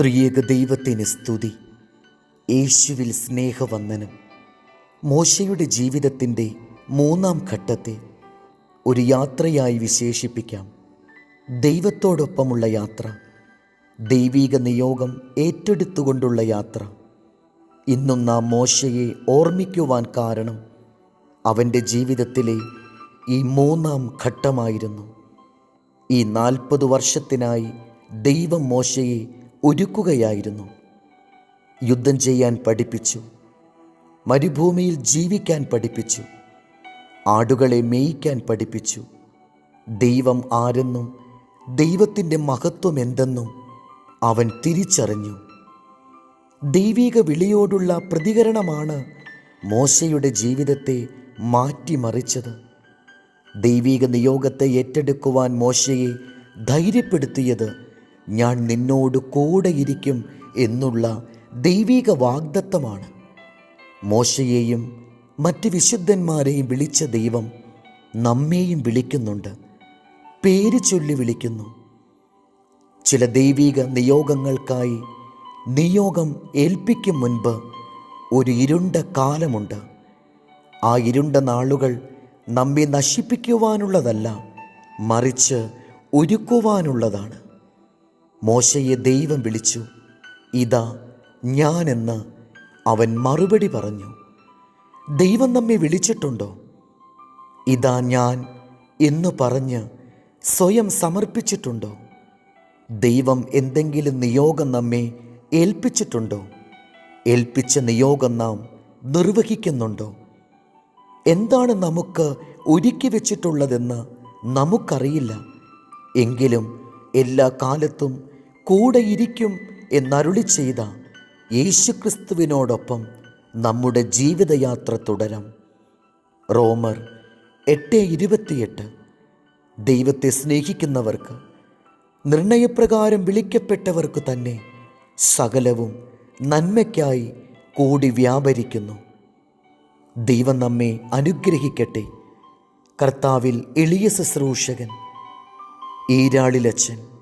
ത്രിയേക ദൈവത്തിന് സ്തുതി. യേശുവിൽ സ്നേഹവന്ദനം. മോശയുടെ ജീവിതത്തിന്റെ മൂന്നാം ഘട്ടത്തെ ഒരു യാത്രയായി വിശേഷിപ്പിക്കാം. ദൈവത്തോടൊപ്പമുള്ള യാത്ര ദൈവീക നിയോഗം ഏറ്റെടുത്തുകൊണ്ടുള്ള യാത്ര. ഇന്നും നാം മോശയെ ഓർമ്മിക്കുവാൻ കാരണം അവന്റെ ജീവിതത്തിലെ ഈ മൂന്നാം ഘട്ടമായിരുന്നു. ഈ നാൽപ്പത് വർഷത്തിനായി ദൈവം മോശയെ ഒരുക്കുകയായിരുന്നു. യുദ്ധം ചെയ്യാൻ പഠിപ്പിച്ചു. മരുഭൂമിയിൽ ജീവിക്കാൻ പഠിപ്പിച്ചു. ആടുകളെ മേയിക്കാൻ പഠിപ്പിച്ചു. ദൈവം ആരെന്നും ദൈവത്തിന്റെ മഹത്വം എന്തെന്നും അവൻ തിരിച്ചറിഞ്ഞു. ദൈവിക വിളിയോടുള്ള പ്രതികരണമാണ് മോശയുടെ ജീവിതത്തെ മാറ്റിമറിച്ചത്. ദൈവിക നിയോഗത്തെ ഏറ്റെടുക്കുവാൻ മോശയെ ധൈര്യപ്പെടുത്തിയത് ഞാൻ നിന്നോട് കൂടെയിരിക്കും എന്നുള്ള ദൈവിക വാഗ്ദത്തമാണ്. മോശയെയും മറ്റ് വിശുദ്ധന്മാരെയും വിളിച്ച ദൈവം നമ്മെയും വിളിക്കുന്നുണ്ട്. പേര് ചൊല്ലി വിളിക്കുന്നു. ചില ദൈവിക നിയോഗങ്ങൾക്കായി നിയോഗം ഏൽപ്പിക്കും മുൻപ് ഒരു ഇരുണ്ട കാലമുണ്ട്. ആ ഇരുണ്ട നാളുകൾ നമ്മെ നശിപ്പിക്കുവാനുള്ളതല്ല മറിച്ച് ഒരുക്കുവാനുള്ളതാണ്. മോശയെ ദൈവം വിളിച്ചു ഇതാ ഞാനെന്ന് അവൻ മറുപടി പറഞ്ഞു. ദൈവം നമ്മെ വിളിച്ചിട്ടുണ്ടോ? ഇതാ ഞാൻ എന്ന് പറഞ്ഞ് സ്വയം സമർപ്പിച്ചിട്ടുണ്ടോ? ദൈവം എന്തെങ്കിലും നിയോഗം നമ്മെ ഏൽപ്പിച്ചിട്ടുണ്ടോ? ഏൽപ്പിച്ച നിയോഗം നാം നിർവഹിക്കുന്നുണ്ടോ? എന്താണ് നമുക്ക് ഒരുക്കി വെച്ചിട്ടുള്ളതെന്ന് നമുക്കറിയില്ല. എങ്കിലും എല്ലാ കാലത്തും കൂടെയിരിക്കും എന്നരുളി ചെയ്ത യേശുക്രിസ്തുവിനോടൊപ്പം നമ്മുടെ ജീവിതയാത്ര തുടരാം. റോമർ എട്ട് ഇരുപത്തിയെട്ട്. ദൈവത്തെ സ്നേഹിക്കുന്നവർക്ക് നിർണയപ്രകാരം വിളിക്കപ്പെട്ടവർക്ക് തന്നെ സകലവും നന്മയ്ക്കായി കൂടി വ്യാപരിക്കുന്നു. ദൈവം നമ്മെ അനുഗ്രഹിക്കട്ടെ. കർത്താവിൽ എളിയ ശുശ്രൂഷകൻ ഈരാളിലച്ചൻ